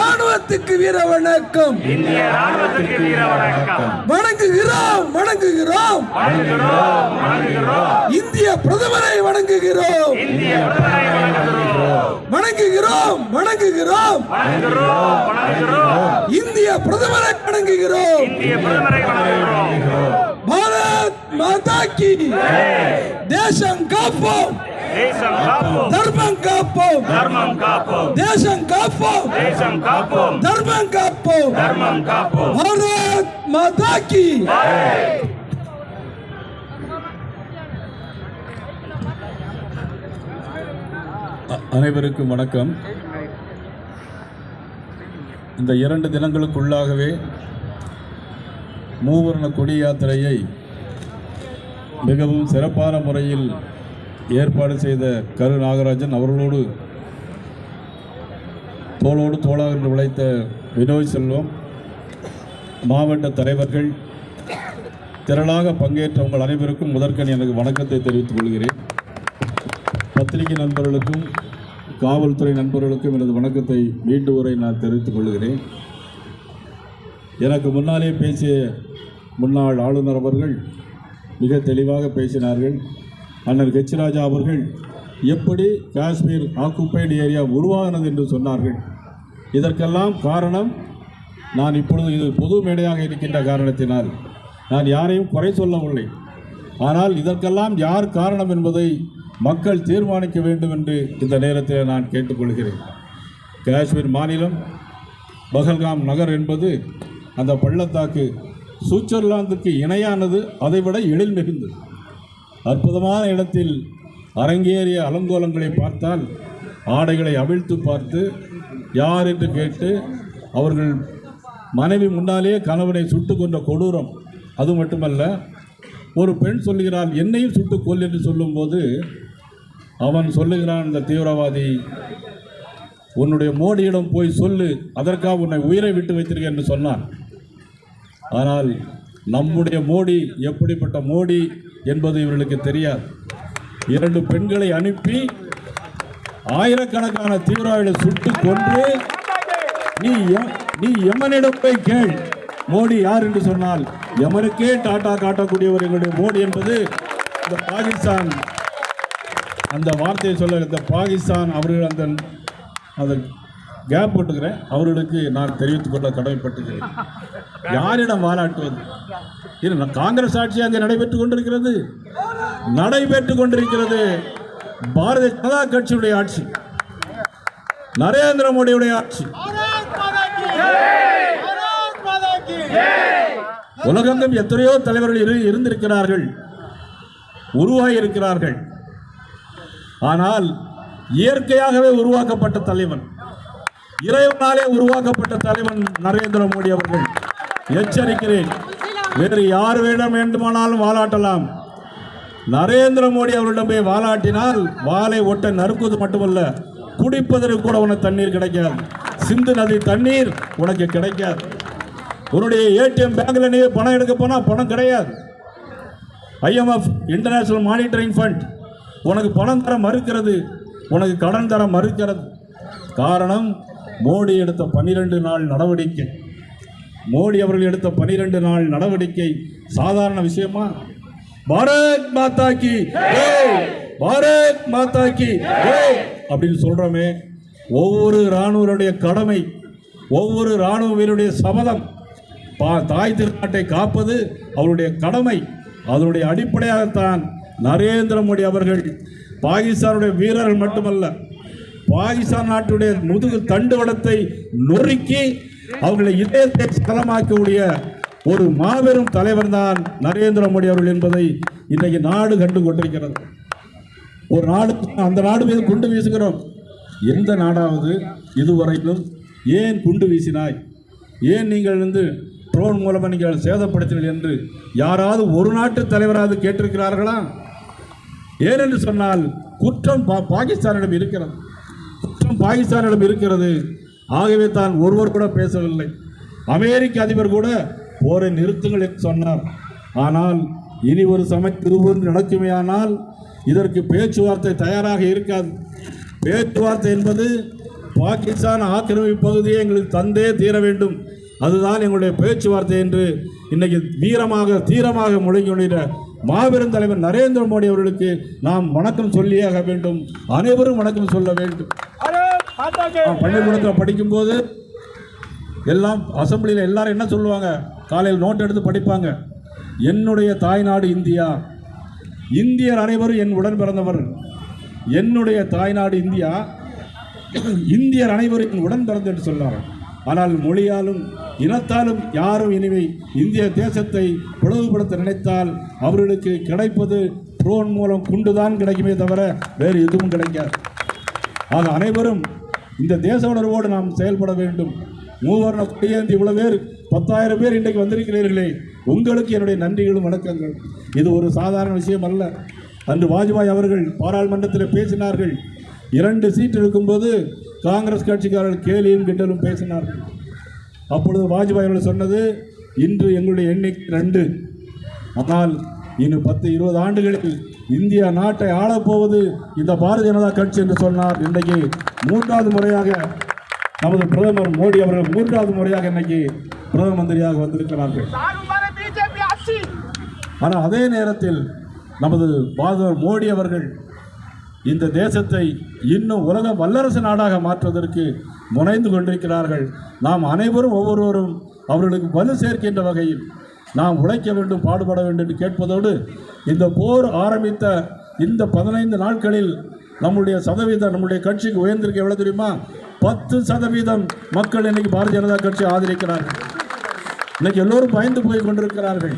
ராணுவத்துக்கு வீர வணக்கம் இந்திய ராணுவத்துக்கு வீர வணக்கம் வணங்குகிறோம். வணங்குகிறோம் இந்திய பிரதமரை வணங்குகிறோம். இந்திய பிரதமரை வணங்குகிறோம். வணங்குகிறோம் வணங்குகிறோம். வணங்குகிறோம் வணங்குகிறோம். இந்திய பிரதமரை வணங்குகிறோம். இந்திய பிரதமரை வணங்குகிறோம். பாரத் மாதா கி தேசம் காப்போம். தேசம் காப்போம். தர்மம் காப்போம். தர்மம் காப்போம். தேசம் காப்போம். தேசம் காப்போம். தர்மம் காப்போம். தர்மம் காப்போம். பாரத் மாதா கி. அனைவருக்கும் வணக்கம். இந்த இரண்டு தினங்களுக்குள்ளாகவே மூவர்ண கொடி யாத்திரையை மிகவும் சிறப்பான முறையில் ஏற்பாடு செய்த கரு நாகராஜன் அவர்களோடு தோளோடு தோளாக என்று உழைத்த வினோய் செல்வம் மாவட்ட தலைவர்கள் திரளாக பங்கேற்ற உங்கள் அனைவருக்கும் முதற்கண் எனக்கு வணக்கத்தை தெரிவித்துக் கொள்கிறேன். பத்திரிகை நண்பர்களுக்கும் காவல்துறை நண்பர்களுக்கும் எனது வணக்கத்தை மீண்டும் உரை நான் தெரிவித்துக் கொள்கிறேன். எனக்கு முன்னாலே பேசிய முன்னாள் ஆளுநர் அவர்கள் மிக தெளிவாக பேசினார்கள். அண்ணன் கச்சிராஜா அவர்கள் எப்படி காஷ்மீர் ஆக்குப்பைடு ஏரியா உருவாகினது என்று சொன்னார்கள். இதற்கெல்லாம் காரணம் நான் இப்பொழுது இது பொது மேடையாக இருக்கின்ற காரணத்தினால் நான் யாரையும் குறை சொல்லவில்லை. ஆனால் இதற்கெல்லாம் யார் காரணம் என்பதை மக்கள் தீர்மானிக்க வேண்டும் என்று இந்த நேரத்தில் நான் கேட்டுக்கொள்கிறேன். காஷ்மீர் மாநிலம் பகல்காம் நகர் என்பது அந்த பள்ளத்தாக்கு சுவிட்சர்லாந்துக்கு இணையானது அதைவிட எழில் மிகுந்தது. அற்புதமான இடத்தில் அரங்கேறிய அலங்கோலங்களை பார்த்தால் ஆடைகளை அவிழ்த்து பார்த்து யார் என்று கேட்டு அவர்கள் மனைவி முன்னாலே கணவனை சுட்டு கொண்ட கொடூரம். அது மட்டுமல்ல ஒரு பெண் சொல்லுகிறாள் என்னையும் சுட்டு கொல் என்று சொல்லும்போது அவன் சொல்லுகிறான் இந்த தீவிரவாதி உன்னுடைய மோடியிடம் போய் சொல்லு அதற்காக உன்னை உயிரை விட்டு வைத்திருக்க என்று சொன்னான். ஆனால் நம்முடைய மோடி எப்படிப்பட்ட மோடி என்பது இவர்களுக்கு தெரியாது. இரண்டு பெண்களை அனுப்பி ஆயிரக்கணக்கான தீவிரவாதிகளை சுட்டு கொன்று நீ எ- நீ எமனிடம் போய் கேள். மோடி யார் என்று சொன்னால் எமனுக்கே டாட்டா காட்டக்கூடியவர் எங்களுடைய மோடி என்பது இந்த பாகிஸ்தான். அந்த வார்த்தையை சொல்ல இந்த பாகிஸ்தான் அவர்கள் அந்த அதன் கேப் போட்டுக்கிறேன். அவர்களுக்கு நான் தெரிவித்துக் கொள்ள கடமைப்பட்டுகிறேன் யாரிடம் பாராட்டுவது இல்லை காங்கிரஸ் ஆட்சி அங்கே நடைபெற்றுக் கொண்டிருக்கிறது. நடைபெற்றுக் கொண்டிருக்கிறது பாரதிய ஜனதா கட்சியுடைய ஆட்சி. நரேந்திர மோடியுடைய ஆட்சி. உலகெங்கும் எத்தனையோ தலைவர்கள் இரு- இருந்திருக்கிறார்கள். உருவாகி இருக்கிறார்கள் ஆனால் இயற்கையாகவே உருவாக்கப்பட்ட தலைவன் இறைவனாலே உருவாக்கப்பட்ட தலைவன் நரேந்திர மோடி அவர்கள். எச்சரிக்கிறேன் வேறு யார் வேடம் வேண்டுமானாலும் வாலாட்டலாம். நரேந்திர மோடி அவர்களிடம் போய் வாலாட்டினால் வாளை ஒட்ட நறுக்குவது மட்டுமல்ல குடிப்பதற்கு கூட உனக்கு தண்ணீர் கிடைக்காது. சிந்து நதி தண்ணீர் உனக்கு கிடைக்காது. உன்னுடைய ஏடிஎம் பேங்க்ல நீ பணம் எடுக்க போனால் பணம் கிடையாது. ஐஎம்எஃப் இன்டர்நேஷனல் மானிட்டரிங் ஃபண்ட் உனக்கு பணம் தர மறுக்கிறது உனக்கு கடன் தர மறுக்கிறது. காரணம் மோடி எடுத்த பன்னிரண்டு நாள் நடவடிக்கை. மோடி அவர்கள் எடுத்த பன்னிரண்டு நாள் நடவடிக்கை சாதாரண விஷயமா? பாரத் மாதா கி பாரத் மாதா கி அப்படின்னு சொல்றோமே ஒவ்வொரு இராணுவருடைய கடமை ஒவ்வொரு இராணுவ வீரருடைய சபதம் பா- தாய் திருநாட்டை காப்பது அவருடைய கடமை. அதனுடைய அடிப்படையாகத்தான் நரேந்திர மோடி அவர்கள் பாகிஸ்தானுடைய வீரர்கள் மட்டுமல்ல பாகிஸ்தான் நாட்டுடைய முதுகு தண்டுவடத்தை நொறுக்கி அவர்களை இதயத்தை சலமாக்கக்கூடிய ஒரு மாபெரும் தலைவர் தான் நரேந்திர மோடி அவர்கள் என்பதை இன்றைக்கு நாடு கண்டு கொண்டிருக்கிறது. ஒரு நாடு அந்த நாடு மீது குண்டு வீசுகிறோம். எந்த நாடாவது இதுவரையிலும் ஏன் குண்டு வீசினாய்? ஏன் நீங்கள் வந்து ட்ரோன் மூலமாக நீங்கள் சேதப்படுத்தினீர்கள் என்று யாராவது ஒரு நாட்டு தலைவராவது கேட்டிருக்கிறார்களா? ஏனென்று சொன்னால் குற்றம் பா பாகிஸ்தானிடம் இருக்கிறது. குற்றம் பாகிஸ்தானிடம் இருக்கிறது. ஆகவே தான் ஒருவர் கூட பேசவில்லை. அமெரிக்க அதிபர் கூட போரை நிறுத்துங்கள் என்று சொன்னார். ஆனால் இனி ஒரு சமய திருவூர் நடக்குமேயானால் இதற்கு பேச்சுவார்த்தை தயாராக இருக்காது. பேச்சுவார்த்தை என்பது பாகிஸ்தான் ஆக்கிரமிப்பு பகுதியை எங்களுக்கு தந்தே தீர வேண்டும். அதுதான் எங்களுடைய பேச்சுவார்த்தை என்று இன்னைக்கு வீரமாக தீரமாக முழங்கி மாபெரும் தலைவர் நரேந்திர மோடி அவர்களுக்கு நாம் வணக்கம் சொல்லியாக வேண்டும். அனைவரும் வணக்கம் சொல்ல வேண்டும். பள்ளிக்கூடத்தில் படிக்கும்போது எல்லாம் அசம்பிளியில் எல்லாரும் என்ன சொல்லுவாங்க? காலையில் நோட் எடுத்து படிப்பாங்க. என்னுடைய தாய்நாடு இந்தியா. இந்தியர் அனைவரும் என் உடன் பிறந்தவர். என்னுடைய தாய்நாடு இந்தியா. இந்தியர் அனைவரும் என் உடன் பிறந்து என்று சொன்னார். ஆனால் மொழியாலும் இனத்தாலும் யாரும் இனிமே இந்திய தேசத்தை பிளவுபடுத்த நினைத்தால் அவர்களுக்கு கிடைப்பது ட்ரோன் மூலம் குண்டுதான் கிடைக்குமே தவிர வேறு எதுவும் கிடைக்காது. ஆக அனைவரும் இந்த தேச உணர்வோடு நாம் செயல்பட வேண்டும். மூவர்ண கையேந்தி இவ்வளவு பேர் பத்தாயிரம் பேர் இன்றைக்கு வந்திருக்கிறீர்களே. உங்களுக்கு என்னுடைய நன்றிகளும் வணக்கங்கள். இது ஒரு சாதாரண விஷயம் அல்ல. அன்று வாஜ்பாய் அவர்கள் பாராளுமன்றத்தில் பேசினார்கள். இரண்டு சீட் இருக்கும்போது காங்கிரஸ் கட்சிக்காரர்கள் கேலியும் கிண்டலும் பேசினார்கள். அப்பொழுது வாஜ்பாய் அவர்கள் சொன்னது இன்று எங்களுடைய எண்ணிக்கை ரெண்டு ஆனால் இன்னும் பத்து இருபது ஆண்டுகளில் இந்தியா நாட்டை ஆளப்போவது இந்த பாரதிய ஜனதா கட்சி என்று சொன்னார். இன்றைக்கு மூன்றாவது முறையாக நமது பிரதமர் மோடி அவர்கள் மூன்றாவது முறையாக இன்னைக்கு பிரதம மந்திரியாக வந்திருக்கிறார்கள். ஆனால் அதே நேரத்தில் நமது பாரதர் மோடி அவர்கள் இந்த தேசத்தை இன்னும் உலக வல்லரசு நாடாக மாற்றுவதற்கு முனைந்து கொண்டிருக்கிறார்கள். நாம் அனைவரும் ஒவ்வொருவரும் அவர்களுக்கு வலு சேர்க்கின்ற வகையில் நாம் உழைக்க வேண்டும் பாடுபட வேண்டும் என்று கேட்பதோடு இந்த போர் ஆரம்பித்த இந்த பதினைந்து நாட்களில் நம்முடைய சதவீதம் நம்முடைய கட்சிக்கு உயர்ந்திருக்க எவ்வளவு தெரியுமா? பத்து சதவீதம் மக்கள் இன்னைக்கு பாரதிய ஜனதா கட்சி ஆதரிக்கிறார்கள். இன்னைக்கு எல்லோரும் பயந்து போய் கொண்டிருக்கிறார்கள்.